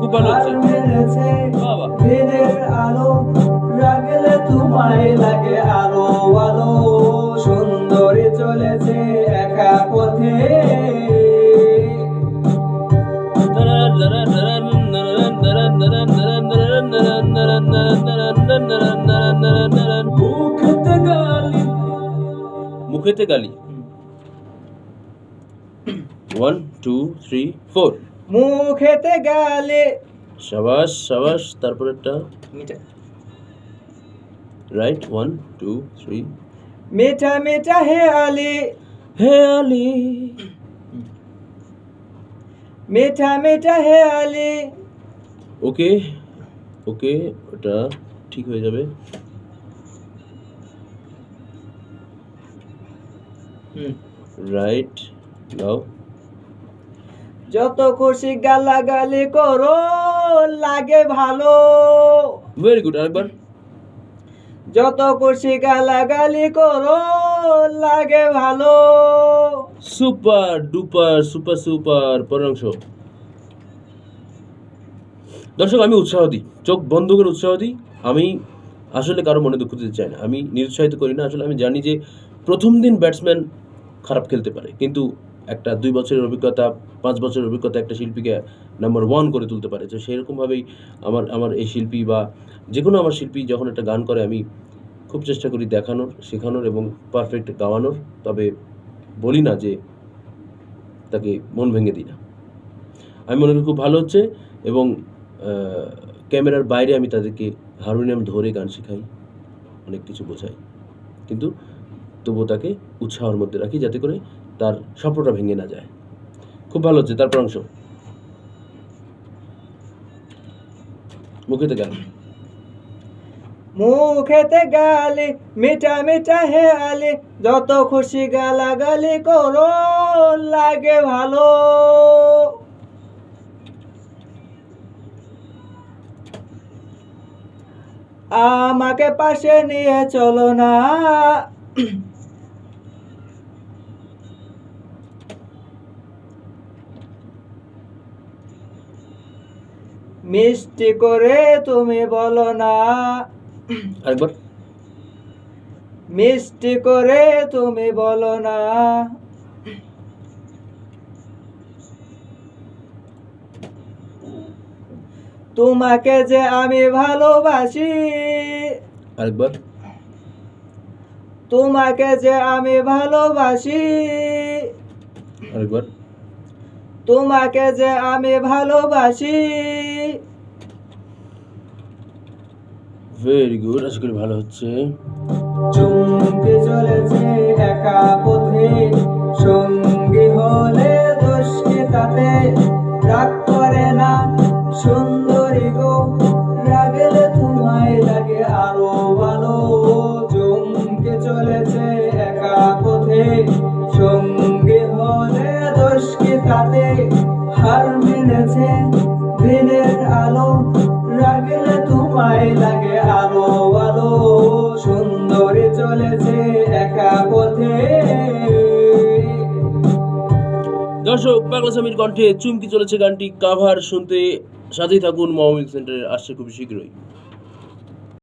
খুব ভালো হচ্ছে বাবা। আলো রাগলে তোমায় লাগে আলো আলো। সুন্দরী চলেছে একা পথে। মুখতে গালি। মুখেতে গালি। ওয়ান টু থ্রি ফোর মুখেতে গালে। সাবাস সাবাস তারপর একটা মিঠা। রাইট ওয়ান টু থ্রি মিঠা মিঠা হে আলি হে আলি মিঠা মিঠা হে আলি ওকে ওকে ওটা ঠিক হয়ে যাবে। Right now. যত খুশি গালাগালি করো লাগে ভালো। ভেরি গুড আরেকবার। যত খুশি গালাগালি করো লাগে ভালো। সুপার ডুপার সুপার সুপার পরাংশ দর্শক আমি উৎসাহ দিই। চোখ বন্ধ করে উৎসাহ দিই। আমি আসলে কারও মনে দুঃখ দিতে চাই না। আমি নিরুৎসাহিত করি না। আসলে আমি জানি যে প্রথম দিন ব্যাটসম্যান খারাপ খেলতে পারে। কিন্তু একটা দুই বছরের অভিজ্ঞতা, পাঁচ বছরের অভিজ্ঞতা একটা শিল্পীকে নাম্বার ওয়ান করে তুলতে পারে। তো সেরকমভাবেই আমার আমার এই শিল্পী বা যে কোনো আমার শিল্পী যখন একটা গান করে, আমি খুব চেষ্টা করি দেখানোর, শেখানোর এবং পারফেক্ট গাওয়ানোর। তবে বলি না যে তাকে মন ভেঙে দিই না। আমি মনে করি খুব ভালো হচ্ছে এবং ক্যামেরার বাইরে আমি তাদেরকে হারমোনিয়াম ধরে গান শেখাই, অনেক কিছু বোঝাই। কিন্তু তবুও তাকে উৎসাহের মধ্যে রাখি যাতে করে তার স্বপ্নটা ভেঙে না যায়। খুব ভালো হচ্ছে, তারপর অংশ। মুখেতে গান মুখেতে গালি, মিঠা মিঠা হে আলি যত খুশি গালাগালি করো, লাগে ভালো। আমাকে পাশে নিয়ে চলো না। মিষ্টি করে তুমি বলো না। আরেকবার। মিষ্টি করে তুমি বলো না। তোমাকে যে আমি ভালোবাসি। আরেকবার। তোমাকে যে আমি ভালোবাসি। আরেকবার। তোমাকে যে আমি ভালোবাসি। ভেরি গুড আশা করি ভালো হচ্ছে। চুমকে চলেছে একা পথে সঙ্গী হলে দোষ কে তাতে? রাগ হার মিলেছে দিনের আলো রাগলে তোমায় লাগে আলো আলো। সুন্দরী চলেছে একা পথে। দর্শক পাগলা স্বামীর কণ্ঠে চুমকি চলেছে গানটি। কাভার শুনতে সাথেই থাকুন মহামিল সেন্টারে, আসছে খুবই শীঘ্রই।